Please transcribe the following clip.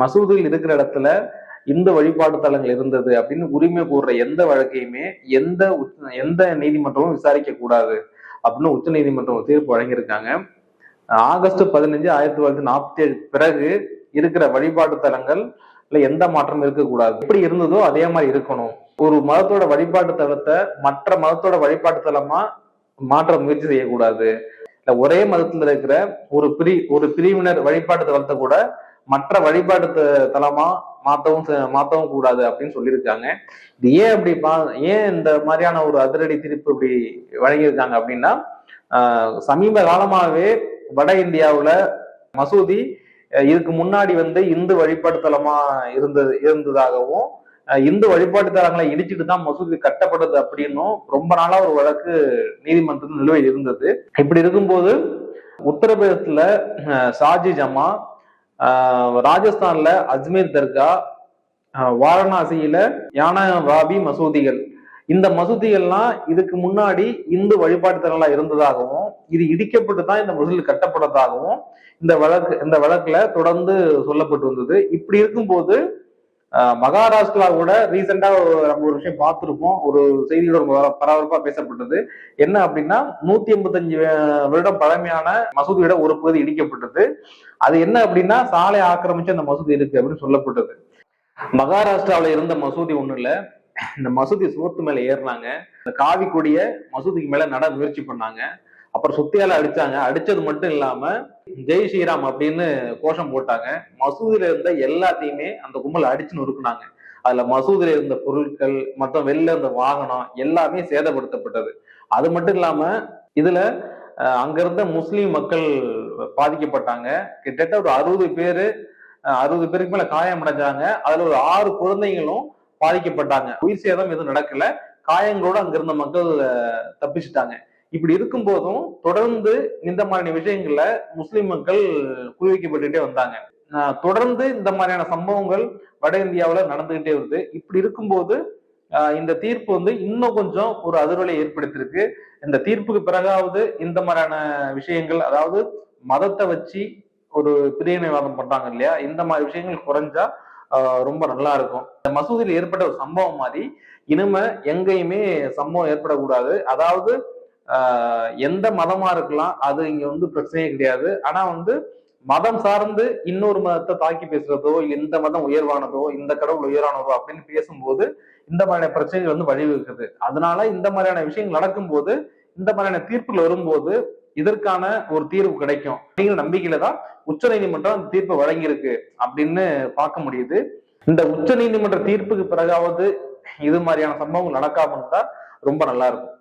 மசூதியில் இருக்கிற இடத்துல இந்த வழிபாடு தலங்கள் இருந்தது அப்படின்னு உரிமை கூறுற எந்த வழக்கையுமே எந்த எந்த நீதிமன்றமும் விசாரிக்க கூடாது அப்படின்னு உச்ச நீதிமன்றம் தீர்ப்பு வழங்கியிருக்காங்க. ஆகஸ்ட் பதினஞ்சு ஆயிரத்தி தொள்ளாயிரத்தி நாற்பத்தி ஏழு பிறகு இருக்கிற வழிபாட்டு தலங்கள் எந்த மாற்றமும் இருக்கக்கூடாது எப்படி இருந்ததோ அதே மாதிரி இருக்கணும். ஒரு மதத்தோட வழிபாட்டு தலத்தை மற்ற மதத்தோட வழிபாட்டு தலமா மாற்ற முயற்சி செய்யக்கூடாது இல்ல ஒரே மதத்துல இருக்கிற ஒரு பிரி ஒரு பிரிவினர் வழிபாட்டு தலத்தை கூட மற்ற வழிபாட்டு தலமா மாத்தவும் செ- மாத்தவும் கூடாது அப்படின்னு சொல்லியிருக்காங்க. இது ஏன் அப்படி பா ஏன் இந்த மாதிரியான ஒரு அதிரடி தீர்ப்பு இப்படி வழங்கியிருக்காங்க அப்படின்னா சமீப காலமாகவே வட இந்தியாவுல மசூதி இதுக்கு முன்னாடி வந்து இந்து வழிபாட்டு தலமா இருந்தது இருந்ததாகவும் இந்து வழிபாட்டு தலங்களை இடிச்சிட்டு தான் மசூதி கட்டப்படுது அப்படின்னும் ரொம்ப நாளா ஒரு வழக்கு நீதிமன்றத்தில் நிலுவையில் இருந்தது. இப்படி இருக்கும்போது உத்தரப்பிரதேசத்துல ஷாஜி ஜமா ராஜஸ்தான்ல அஜ்மீர் தர்கா ஆஹ் வாரணாசியில யானவாபி மசூதிகள். இந்த மசூதிகள்லாம் இதுக்கு முன்னாடி இந்து வழிபாட்டுத்தலங்களா இருந்ததாகவும் இது இடிக்கப்பட்டு தான் இந்த மசூதி கட்டப்பட்டதாகவும் இந்த வழக்கு இந்த வழக்குல தொடர்ந்து சொல்லப்பட்டு வந்தது. இப்படி இருக்கும்போது மகாராஷ்டிரா கூட ரீசெண்டா நம்ம ஒரு விஷயம் பார்த்துருப்போம். ஒரு செய்தியோட பர- பரபரப்பா பேசப்பட்டது. என்ன அப்படின்னா நூத்தி எண்பத்தஞ்சு வருடம் பழமையான மசூதியோட ஒரு பகுதி இடிக்கப்பட்டது. அது என்ன அப்படின்னா சாலை ஆக்கிரமிச்சு அந்த மசூதி இருக்கு அப்படின்னு சொல்லப்பட்டது. மகாராஷ்டிராவில இருந்த மசூதி ஒண்ணு இல்ல. இந்த மசூதி சுவத்து மேல ஏறினாங்க. இந்த காவி கொடிய மசூதிக்கு மேல நட முயற்சி பண்ணாங்க. அப்புறம் சுத்தியால அடிச்சாங்க. அடிச்சது மட்டும் இல்லாம ஜெய் ஸ்ரீராம் அப்படின்னு கோஷம் போட்டாங்க. மசூதியில இருந்த எல்லாத்தையுமே அந்த கும்பல் அடிச்சு நொறுக்குனாங்க. அதுல மசூதியில இருந்த பொருட்கள் மொத்தம் வெளில இருந்த வாகனம் எல்லாமே சேதப்படுத்தப்பட்டது. அது மட்டும் இல்லாம இதுல அஹ், அங்க இருந்த முஸ்லீம் மக்கள் பாதிக்கப்பட்டாங்க. கிட்டத்தட்ட ஒரு அறுபது பேரு அறுபது பேருக்கு மேல காயம் அடைஞ்சாங்க அதுல ஒரு ஆறு குழந்தைங்களும் பாதிக்கப்பட்டாங்க. உயிர் சேதம் எதுவும் நடக்கல. காயங்களோட அங்க இருந்த மக்கள் தப்பிச்சிட்டாங்க. இப்படி இருக்கும் போதும் தொடர்ந்து இந்த மாதிரியான விஷயங்கள்ல முஸ்லிம் மக்கள் குவிக்கப்பட்டுட்டே வந்தாங்க. தொடர்ந்து இந்த மாதிரியான சம்பவங்கள் வட இந்தியாவில் நடந்துகிட்டே வருது. இப்படி இருக்கும்போது இந்த தீர்ப்பு வந்து இன்னும் கொஞ்சம் ஒரு அதிர்வலை ஏற்படுத்தியிருக்கு. இந்த தீர்ப்புக்கு பிறகாவது இந்த மாதிரியான விஷயங்கள் அதாவது மதத்தை வச்சு ஒரு பிரிவினைவாதம் பண்றாங்க இல்லையா? இந்த மாதிரி விஷயங்கள் குறைஞ்சா ரொம்ப நல்லா இருக்கும். இந்த மசூதியில் ஏற்பட்ட ஒரு சம்பவம் மாதிரி இனிமே எங்கேயுமே சம்பவம் ஏற்படக்கூடாது. அதாவது எந்த மதமா இருக்கலாம் அது இங்க வந்து பிரச்சனையே கிடையாது. ஆனா வந்து மதம் சார்ந்து இன்னொரு மதத்தை தாக்கி பேசுறதோ இல்லை இந்த மதம் உயர்வானதோ இந்த கடவுள் உயர்வானதோ அப்படின்னு பேசும்போது இந்த மாதிரியான பிரச்சனைகள் வந்து வழிவகுக்குது. அதனால இந்த மாதிரியான விஷயங்கள் நடக்கும்போது இந்த மாதிரியான தீர்ப்புகள் வரும்போது இதற்கான ஒரு தீர்வு கிடைக்கும். அப்படிங்கிற நம்பிக்கையில தான் உச்ச நீதிமன்றம் அந்த தீர்ப்பை வழங்கியிருக்கு அப்படின்னு பார்க்க முடியுது. இந்த உச்ச நீதிமன்ற தீர்ப்புக்கு பிறகாவது இது மாதிரியான சம்பவங்கள் நடக்காம இருந்தா ரொம்ப நல்லா இருக்கும்.